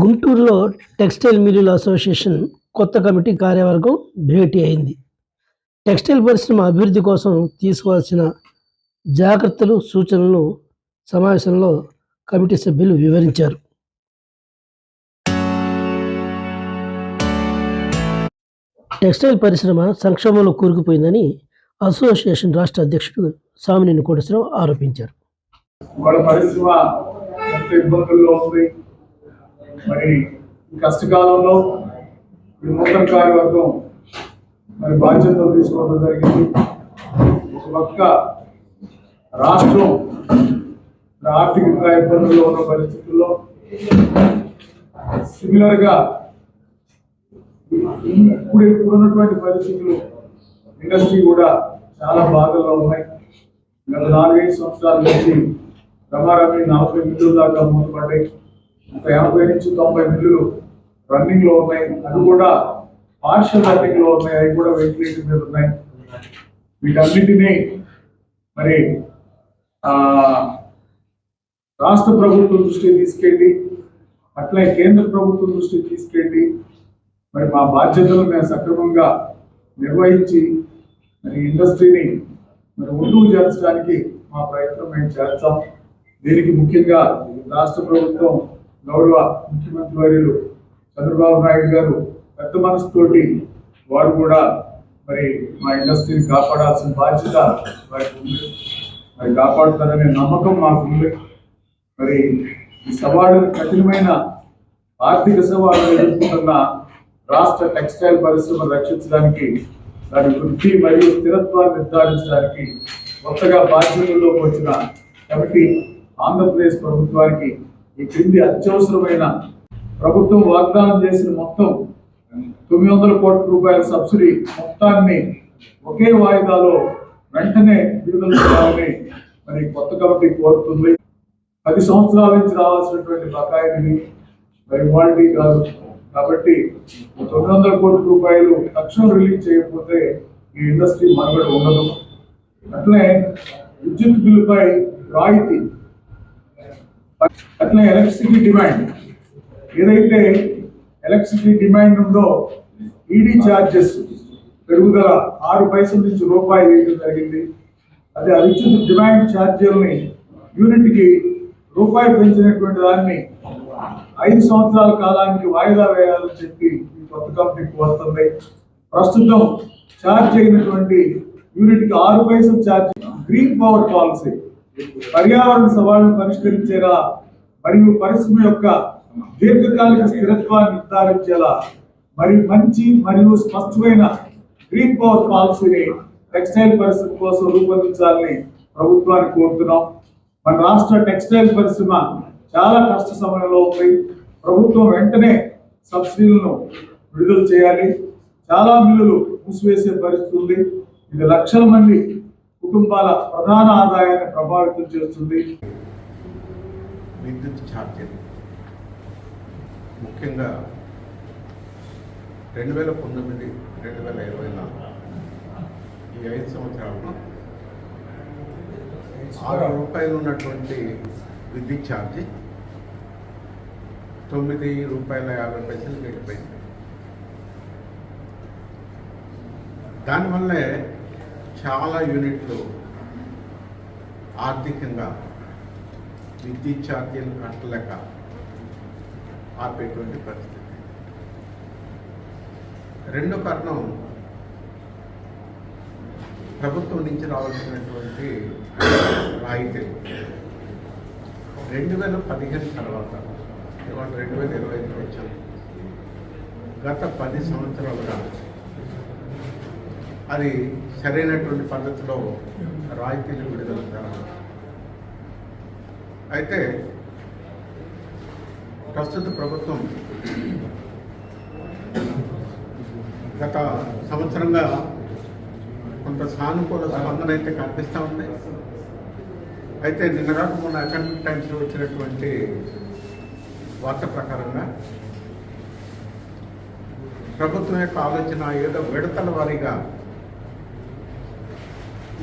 గుంటూరులో టెక్స్టైల్ మిల్లుల అసోసియేషన్ కొత్త కమిటీ కార్యవర్గం భేటీ అయింది. టెక్స్టైల్ పరిశ్రమ అభివృద్ధి కోసం తీసుకోవాల్సిన జాగ్రత్తలు సూచనలు సమావేశంలో కమిటీ సభ్యులు వివరించారు. టెక్స్టైల్ పరిశ్రమ సంక్షోభంలో కూరుకుపోయిందని అసోసియేషన్ రాష్ట్ర అధ్యక్షుడు సామినేని కోటేశ్వరరావు ఆరోపించారు. పరిశ్రమ ఇబ్బందుల్లో ఉంది. మరి ఈ కష్టకాలంలో ఈ నూతన కార్యవర్గం మరి బాధ్యతలు తీసుకోవడం జరిగింది. ఒక పక్క రాష్ట్రం ఆర్థిక ఇబ్బందుల్లో ఉన్న పరిస్థితుల్లో సిమిలర్గా ఇప్పుడు ఇప్పుడు ఉన్నటువంటి పరిస్థితులు ఇండస్ట్రీ కూడా చాలా బాధల్లో ఉన్నాయి. గత నాలుగైదు సంవత్సరాల నుంచి రమారమి నలభై మిల్లుల దాకా మూతపడ్డాయి. ఒక ఎనభై నుంచి తొంభై మిల్లులు రన్నింగ్లో ఉన్నాయి. అవి కూడా పార్షల్ రన్నింగ్లో ఉన్నాయి. అవి కూడా వెంటిలేటర్ మీద ఉన్నాయి. వీటన్నిటినీ మరి రాష్ట్ర ప్రభుత్వం దృష్టికి తీసుకెళ్ళి అట్లే కేంద్ర ప్రభుత్వం దృష్టికి తీసుకెళ్ళి మరి మా బాధ్యతలు మేము సక్రమంగా నిర్వహించి మరి ఇండస్ట్రీని మరి ముందుకు చేర్చడానికి మా ప్రయత్నం మేము చేస్తాం. దీనికి ముఖ్యంగా రాష్ట్ర ప్రభుత్వం గౌరవ ముఖ్యమంత్రి వర్యులు చంద్రబాబు నాయుడు గారు పెద్ద మనసుతోటి వారు కూడా మరి మా ఇండస్ట్రీని కాపాడాల్సిన బాధ్యత వారికి ఉంది. మరి కాపాడుతారనే నమ్మకం మాకుంది మరి ఈ సవాళ్ళు కఠినమైన ఆర్థిక సవాళ్ళు ఎదుర్కొంటున్న రాష్ట్ర టెక్స్టైల్ పరిశ్రమ రక్షించడానికి దాని వృద్ధి మరియు స్థిరత్వాన్ని నిర్ధారించడానికి కొత్తగా బాధ్యతల్లోకి వచ్చిన కమిటీ ఆంధ్రప్రదేశ్ ప్రభుత్వానికి ఈ క్రింది అత్యవసరమైన ప్రభుత్వం వాగ్దానం చేసిన మొత్తం తొమ్మిది వందల కోట్ల రూపాయల సబ్సిడీ మొత్తాన్ని ఒకే వాయిదాలో వెంటనే విడుదల చేయాలని మరి కొత్త కమిటీ కోరుతుంది. పది సంవత్సరాల నుంచి రావాల్సినటువంటి బకాయిని మరి ఇవాళ కాదు. కాబట్టి తొమ్మిది వందల కోట్ల రూపాయలు తక్షణం రిలీజ్ చేయకపోతే ఈ ఇండస్ట్రీ మనుగడ ఉండదు. అట్లే విద్యుత్ బిల్లుపై రాయితీ అట్లా ఎలక్ట్రిసిటీ డిమాండ్ ఏదైతే ఎలక్ట్రిసిటీ డిమాండ్ ఉందో ఈడీ ఛార్జెస్ పెరుగుదల ఆరు పైసల నుంచి రూపాయి వేయడం జరిగింది. అదే ఆ విద్యుత్ డిమాండ్ ఛార్జీలని యూనిట్కి రూపాయి పెంచినటువంటి దాన్ని ఐదు సంవత్సరాల కాలానికి వాయిదా వేయాలని చెప్పి ఈ కొత్త కంపెనీ వస్తుంది. ప్రస్తుతం ఛార్జ్ అయినటువంటి యూనిట్కి ఆరు పైసలు ఛార్జ్ గ్రీన్ పవర్ పాలసీ పర్యావరణ సవాళ్ళను పరిష్కరించేలా మరియు పరిశ్రమ యొక్క దీర్ఘకాలిక స్థిరత్వాన్ని నిర్ధారించేలా మరియు మంచి మరియు స్పష్టమైన గ్రీన్ పవర్ పాలసీని టెక్స్టైల్ పరిశ్రమ కోసం రూపొందించాలని ప్రభుత్వాన్ని కోరుతున్నాం. మన రాష్ట్ర టెక్స్టైల్ పరిశ్రమ చాలా కష్ట సమయంలో ఉంది. ప్రభుత్వం వెంటనే సబ్సిడీలను విడుదల చేయాలి. చాలా మిల్లులు మూసివేసే పరిస్థితి ఉంది. ఇది లక్షల మంది కుటుంబాల ప్రధాన ఆదాయాన్ని ప్రభావితం చేస్తుంది. విద్యుత్ ఛార్జీలు. ముఖ్యంగా రెండు వేల పంతొమ్మిది రెండు వేల ఇరవై నాలుగు ఈ ఐదు సంవత్సరాల్లో ఆరు రూపాయలు ఉన్నటువంటి విద్యుత్ ఛార్జీ తొమ్మిది రూపాయల యాభై పైసలు వెళ్ళిపోయింది దానివల్లే చాలా యూనిట్లు ఆర్థికంగా విద్యుత్ ఛార్జీలు కట్టలేక ఆపేటువంటి పరిస్థితి. రెండో కారణం ప్రభుత్వం నుంచి రావాల్సినటువంటి రాయితీలు రెండు వేల పదిహేను తర్వాత ఇవాళ రెండు వేల ఇరవై ఐదు వచ్చాం. గత పది సంవత్సరాలుగా అది సరైనటువంటి పద్ధతిలో రాయితీలు విడుదల జరగదు అయితే ప్రస్తుత ప్రభుత్వం గత సంవత్సరంగా కొంత సానుకూల స్పందన అయితే కనిపిస్తూ ఉంది. అయితే నిన్న కాక మొన్న ఎకనామిక్ టైమ్స్లో వచ్చినటువంటి వార్త ప్రకారంగా ప్రభుత్వం యొక్క ఆలోచన ఏదో విడతల వారీగా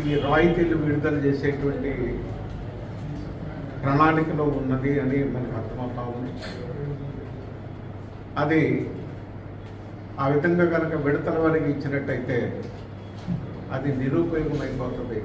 ఈ రాయితీలు విడుదల చేసేటువంటి ప్రణాళికలో ఉన్నది అని మనకు అర్థమవుతా ఉంది. అది ఆ విధంగా కనుక విడతల వారికి ఇచ్చినట్టయితే అది నిరుపయోగమైపోతుంది.